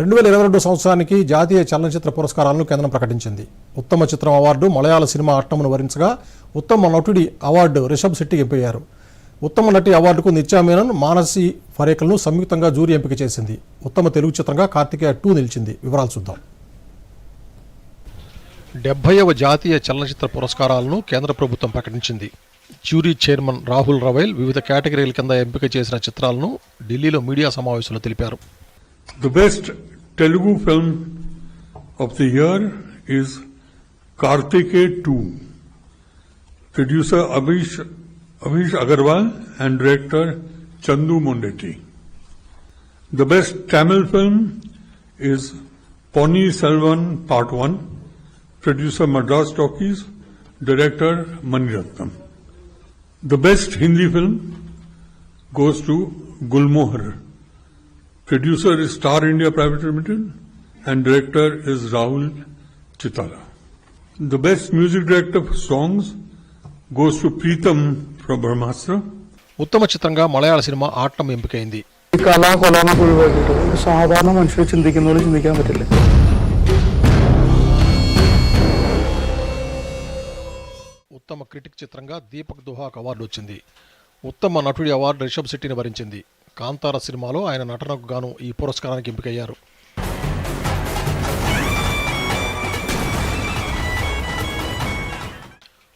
రెండు వేల ఇరవై రెండు సంవత్సరానికి జాతీయ చలనచిత్ర పురస్కారాలను కేంద్రం ప్రకటించింది. ఉత్తమ చిత్రం అవార్డు మలయాళ సినిమా అట్టమును వరించగా ఉత్తమ నటుడి అవార్డు రిషబ్ శెట్టి ఎంపయ్యారు ఉత్తమ నటి అవార్డుకు నిత్యా మేనన్ మానసి ఫరేకల్ను సంయుక్తంగా జూరీ ఎంపిక చేసింది. ఉత్తమ తెలుగు చిత్రంగా కార్తికేయ టూ నిలిచింది. వివరాలు చూద్దాం. డెబ్బైవ జాతీయ చలనచిత్ర పురస్కారాలను కేంద్ర ప్రభుత్వం ప్రకటించింది. జ్యూరీ చైర్మన్ రాహుల్ రవైల్ వివిధ కేటగిరీల కింద ఎంపిక చేసిన చిత్రాలను ఢిల్లీలో మీడియా సమావేశంలో తెలిపారు. The best Telugu film of the year is Kartike 2. Producer Amish Agarwal and director Chandu Mondeti. The best Tamil film is Ponni Selvan Part 1. Producer Madras Talkies, director Maniratnam. The best Hindi film goes to Gulmohar. Producer is Star India Private Limited and director is Rahul Chitala. The best music director for songs goes to Preetham from Brahmastra. ఉత్తమ చిత్రంగా మలయాళ cinema ఆట్టం ఎంపికైంది ഈ കല കൊലാന്ന ഒഴിവാക്കിയിട്ട് ഒരു സാധാരണ മനുഷ്യർ ചിന്തിക്കുന്ന പോലെ ചിന്തിക്കാൻ പറ്റില്ല ఉత్తమ క్రిటిక్ చిత్రంగా దీపక్ దుహాక్ అవార్డు వచ్చింది ఉత్తమ నటుడి అవార్డు రిషబ్ శెట్టిని వరించింది కాంతార సినిమాలో ఆయన నటనకు గాను ఈ పురస్కారానికి ఎంపికయ్యారు.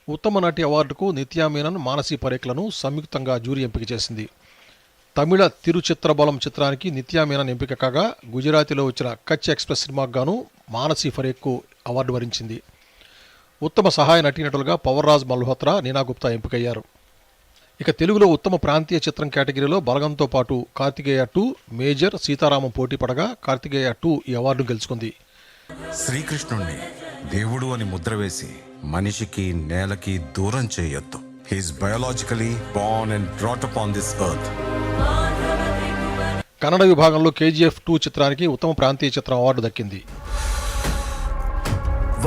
ఉత్తమ నటి అవార్డుకు నిత్యా మీనన్ మానసి పరేఖ్లను సంయుక్తంగా జ్యూరీ ఎంపిక చేసింది. తమిళ తిరుచిత్రబలం చిత్రానికి నిత్యా మీనన్ ఎంపిక కాగా గుజరాతీలో వచ్చిన కచ్ ఎక్స్ప్రెస్ సినిమాకు గాను మానసి ఫరేఖ్కు అవార్డు వరించింది. ఉత్తమ సహాయ నటీనటులుగా పవర్రాజ్ మల్హోత్రా నీనా గుప్తా ఎంపికయ్యారు. ఇక తెలుగులో ఉత్తమ ప్రాంతీయ చిత్రం కేటగిరీలో బలగంతో పాటు కార్తికేయ టూ మేజర్ సీతారామం పోటీ పడగా కార్తికేయ టూ ఈ అవార్డును గెలుచుకుంది. శ్రీకృష్ణుణ్ణి దేవుడు అని ముద్ర వేసి మనిషికి నేలకి దూరం చేయొద్దు. He's biologically born and brought up on this earth Kannada విభాగంలో కేజీఎఫ్ టూ చిత్రానికి ఉత్తమ ప్రాంతీయ చిత్రం అవార్డు దక్కింది.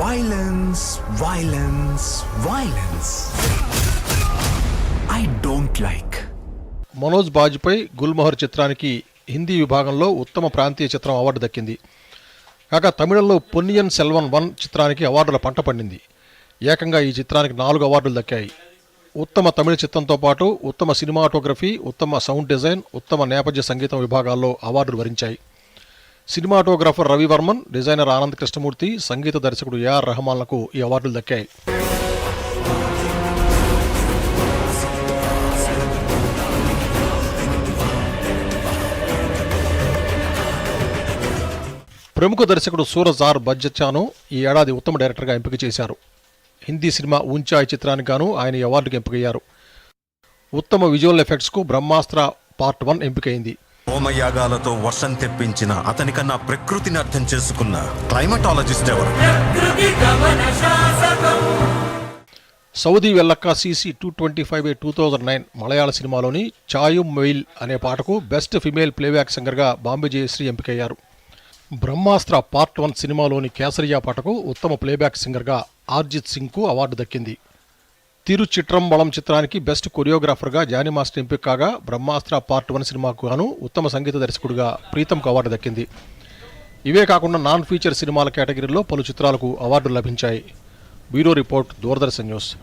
Violence, violence, violence. I don't like Manoj Bajpayee Gulmohar చిత్రానికి హిందీ విభాగంలో ఉత్తమ ప్రాంతీయ చిత్రం అవార్డు దక్కింది. కాగా తమిళంలో పొన్నియన్ సెల్వన్ వన్ చిత్రానికి అవార్డుల పంట పండింది. ఏకంగా ఈ చిత్రానికి నాలుగు అవార్డులు దక్కాయి. ఉత్తమ తమిళ చిత్రంతో పాటు ఉత్తమ సినిమాటోగ్రఫీ ఉత్తమ సౌండ్ డిజైన్ ఉత్తమ నేపథ్య సంగీతం విభాగాల్లో అవార్డులు వరించాయి. సినిమాటోగ్రాఫర్ రవివర్మన్ డిజైనర్ ఆనంద్ కృష్ణమూర్తి సంగీత దర్శకుడు ఏఆర్ రెహమాన్లకు ఈ అవార్డులు దక్కాయి. ప్రముఖ దర్శకుడు సూరజ్ బజ్జచాను ఈ ఏడాది ఉత్తమ డైరెక్టర్గా ఎంపిక చేశారు. హిందీ సినిమా ఊంచాయ్ చిత్రానికి గాను ఆయన అవార్డుకు ఎంపికయ్యారు. ఉత్తమ విజువల్ ఎఫెక్ట్స్కు బ్రహ్మాస్త్ర పార్ట్ వన్ ఎంపికైంది. హోమయాగాలతో వర్షం తెప్పించిన అతనికన్నా ప్రకృతిని అర్థం చేసుకున్న క్లైమటాలజిస్ట్ ఎవరు? Saudi Vellakka CC two twenty five by two thousand nine మలయాళ సినిమాలోని చాయుమ్ మెయిల్ అనే పాటకు బెస్ట్ ఫిమేల్ ప్లేబ్యాక్ సింగర్గా బాంబే జయశ్రీ ఎంపికయ్యారు. బ్రహ్మాస్త్ర పార్ట్ వన్ సినిమాలోని కేసరియా పాటకు ఉత్తమ ప్లేబ్యాక్ సింగర్గా ఆర్జిత్ సింగ్కు అవార్డు దక్కింది. తిరుచిట్రంబళం చిత్రానికి బెస్ట్ కొరియోగ్రాఫర్గా జానీ మాస్టర్ ఎంపిక కాగా బ్రహ్మాస్త్ర పార్ట్ వన్ సినిమాకు గాను ఉత్తమ సంగీత దర్శకుడిగా ప్రీతంకు అవార్డు దక్కింది. ఇవే కాకుండా నాన్ ఫీచర్ సినిమాల కేటగిరీలో పలు చిత్రాలకు అవార్డులు లభించాయి. Bureau report Doordarshan news.